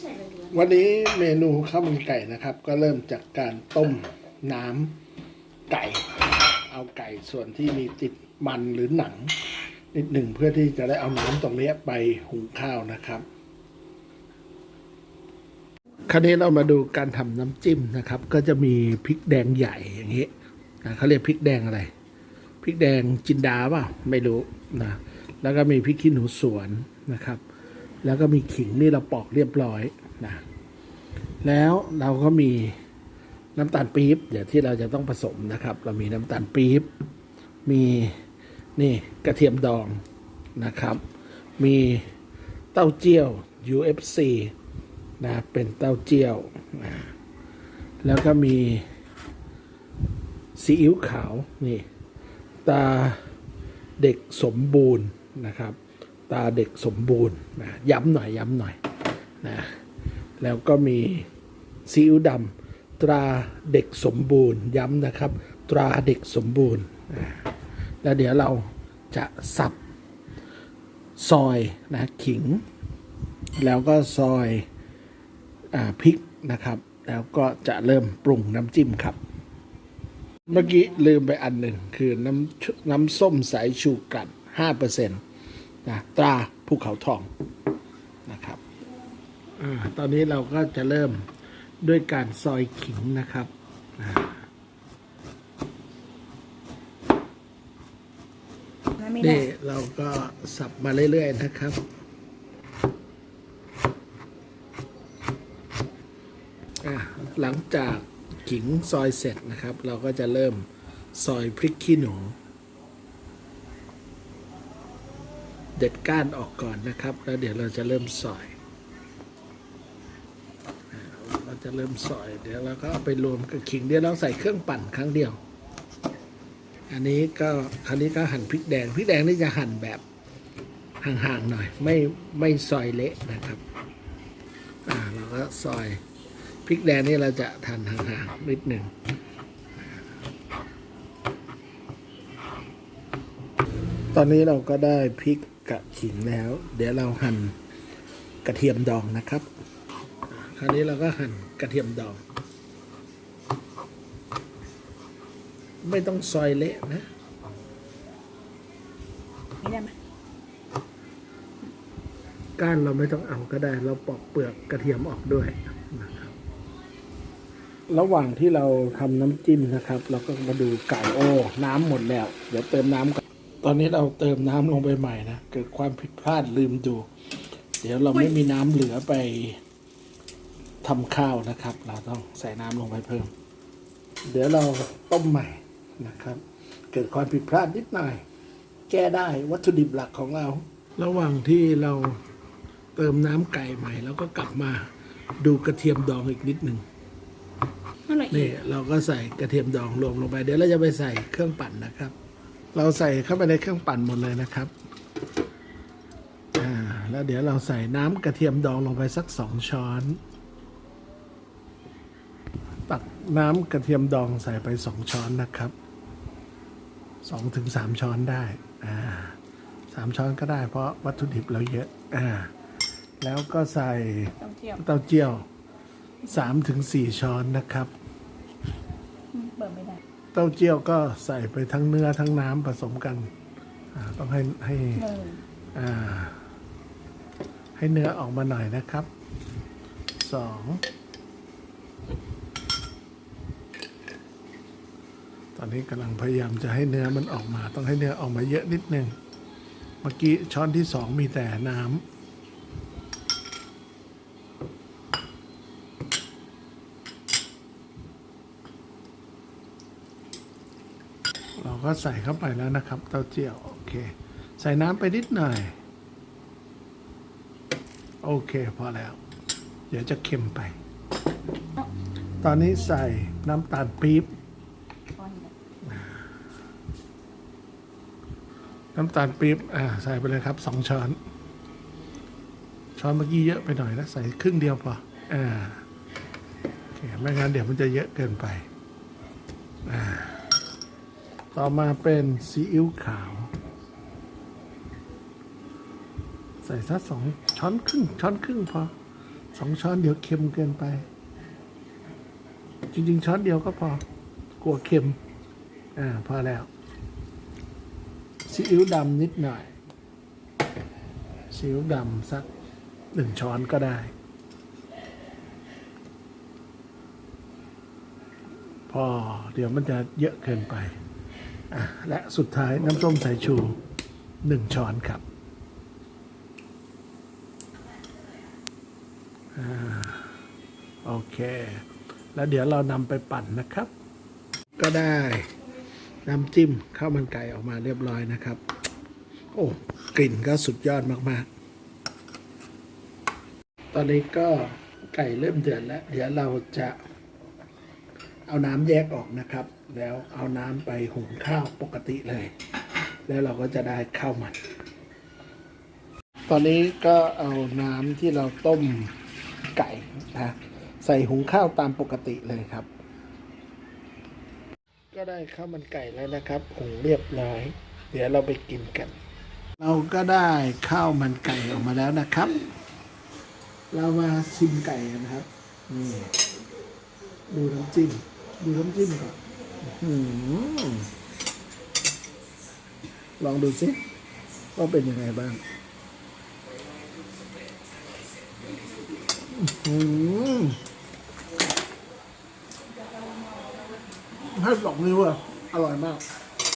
ใส่เลยดีวันนี้เมนูข้าวมันไก่นะครับ ก็เริ่มจากการต้มน้ำไก่ เอาไก่ส่วนที่มีติดมันหรือหนัง นิดหนึ่งเพื่อที่จะได้เอาน้ำตรงนี้ไปหุงข้าวนะครับ คราวนี้เรามาดูการทำน้ำจิ้มนะครับ ก็จะมีพริกแดงใหญ่อย่างนี้นะเขาเรียกพริกแดงอะไรพริกแดงจินดาเปล่าไม่รู้นะแล้วก็มีพริกขี้หนูสวนนะครับ แล้วก็มีขิงนี่เราปอกเรียบร้อยนะแล้วเราก็มีน้ำตาลปี๊บเดี๋ยวที่เราจะต้องผสมนะครับ เรามีน้ำตาลปี๊บมีนี่กระเทียมดองนะครับ มีเต้าเจี้ยว UFC นะเป็นเต้าเจี้ยวนะแล้วก็มีซีอิ๊วขาวนี่ตาเด็กสมบูรณ์นะครับ ตาเด็กสมบูรณ์นะย้ำหน่อยย้ำหน่อยนะแล้วก็มีซีอิ๊วดำตราเด็กสมบูรณ์ย้ำนะครับ ตราเด็กสมบูรณ์นะแล้วเดี๋ยวเราจะสับซอยนะขิง แล้วก็ซอยอพริกนะครับ แล้วก็จะเริ่มปรุงน้ำจิ้มครับ เมื่อกี้ลืมไปอันหนึ่งคือน้ำน้ำส้มสายชูกลั่น5%น นะตราภูเขาทองนะครับอาตอนนี้เราก็จะเริ่มด้วยการซอยขิงนะครับอ่าไม่ได้นี่เราก็สับมาเรื่อยๆนะครับอะหลังจากขิงซอยเสร็จนะครับ เราก็จะเริ่มซอยพริกขี้หนู เด็ดก้านออกก่อนนะครับ แล้วเดี๋ยวเราจะเริ่มซอย เราจะเริ่มซอย เดี๋ยวเราก็เอาไปรวมกับขิงเดี๋ยวเราใส่เครื่องปั่นครั้งเดียว อันนี้ก็คราวนี้ก็หั่นพริกแดง พริกแดงนี่จะหั่นแบบห่างๆหน่อย ไม่ไม่ซอยเละนะครับอ่าเราก็ซอยพริกแดงนี่เราจะทานห่างๆนิดหนึ่งตอนนี้เราก็ได้พริก กับขิงแล้ว เดี๋ยวเราหั่นกระเทียมดองนะครับ คราวนี้เราก็หั่นกระเทียมดอง ไม่ต้องซอยเละนะไม่ได้ไหมก้านเราไม่ต้องเอาก็ได้ เราปอกเปลือกกระเทียมออกด้วยนะครับ ระหว่างที่เราทำน้ำจิ้มนะครับ เราก็มาดูไก่โอ้ น้ำหมดแล้ว เดี๋ยวเติมน้ำก่อนต อนนี้เราเติมน้ำลงไปใหม่นะเกิดความผิดพลาดลืมดู เดี๋ยวเราไม่มีน้ำเหลือไปทำข้าวนะครับ เราต้องใส่น้ำลงไปเพิ่ม เดี๋ยวเราต้มใหม่นะครับ เกิดความผิดพลาดนิดหน่อย แก้ได้วัตถุดิบหลักของเรา ระหว่างที่เราเติมน้ำไก่ใหม่แล้วก็กลับมาดูกระเทียมดองอีกนิดหนึ่งเมื่อไหร่อีนี่กเราก็ใส่กระเทียมดองรวมลงไป เดี๋ยวเราจะไปใส่เครื่องปั่นนะครับ เราใส่เข้าไปในเครื่องปั่นหมดเลยนะครับ อ่า แล้วเดี๋ยวเราใส่น้ำกระเทียมดองลงไปสักสองช้อน ตักน้ำกระเทียมดองใส่ไปสองช้อนนะครับสองถึงสามช้อนได้ อ่าสามช้อนก็ได้เพราะวัตถุดิบเราเยอะ อ่า แล้วก็ใส่ต้องเที่ยวเต้าเจี้ยวสามถึงสี่ช้อนนะครับ อืมเปิดไม่ได้ เต้าเจี้ยวก็ใส่ไปทั้งเนื้อทั้งน้ำผสมกันอ่าต้องให้ให้หนึ่งอ่าให้เนื้อออกมาหน่อยนะครับสองตอนนี้กำลังพยายามจะให้เนื้อมันออกมา ต้องให้เนื้อออกมาเยอะนิดนึงเมื่อกี้ช้อนที่สองมีแต่น้ำ เราก็ใส่เข้าไปแล้วนะครับ เต้าเจี้ยวโอเค ใส่น้ำไปนิดหน่อย โอเคพอแล้ว เดี๋ยวจะเค็มไป ตอนนี้ใส่น้ำตาลปี๊บน้ำตาลปี๊บอ่าใส่ไปเลยครับสองช้อนช้อนเมื่อกี้เยอะไปหน่อยนะใส่ครึ่งเดียวพออ่าโอเคไม่งั้นเดี๋ยวมันจะเยอะเกินไปอ่า ต่อมาเป็นซีอิ๊วขาว ใส่สักสองช้อนครึ่งช้อนครึ่งพอสองช้อนเดี๋ยวเค็มเกินไป จริง ๆ ช้อนเดียวก็พอกลัวเค็ม อ่าพอแล้วซีอิ๊วดำนิดหน่อยซีอิ๊วดำสักหนึ่งช้อนก็ได้ พอเดี๋ยวมันจะเยอะเกินไป และสุดท้ายน้ำส้มสายชูหนึ่งช้อนครับโอเค แล้วเดี๋ยวเรานำไปปั่นนะครับ ก็ได้น้ำจิ้มข้าวมันไก่ออกมาเรียบร้อยนะครับ โอ้กลิ่นก็สุดยอดมากๆ ตอนนี้ก็ไก่เริ่มเดือดแล้ว เดี๋ยวเราจะ เอาน้ำแยกออกนะครับ แล้วเอาน้ำไปหุงข้าวปกติเลย แล้วเราก็จะได้ข้าวมัน ตอนนี้ก็เอาน้ำที่เราต้มไก่นะใส่หุงข้าวตามปกติเลยครับ ก็ได้ข้าวมันไก่แล้วนะครับหุงเรียบร้อย เดี๋ยวเราไปกินกัน เราก็ได้ข้าวมันไก่ออกมาแล้วนะครับ เรามาชิมไก่นะครับนี่ดูน้ำจิ้ม ดูน้ำจิ้มก่อนอื้อหือลองดูสิว่าเป็นยังไงบ้างอืมให้สองนิ้วอะอร่อยมาก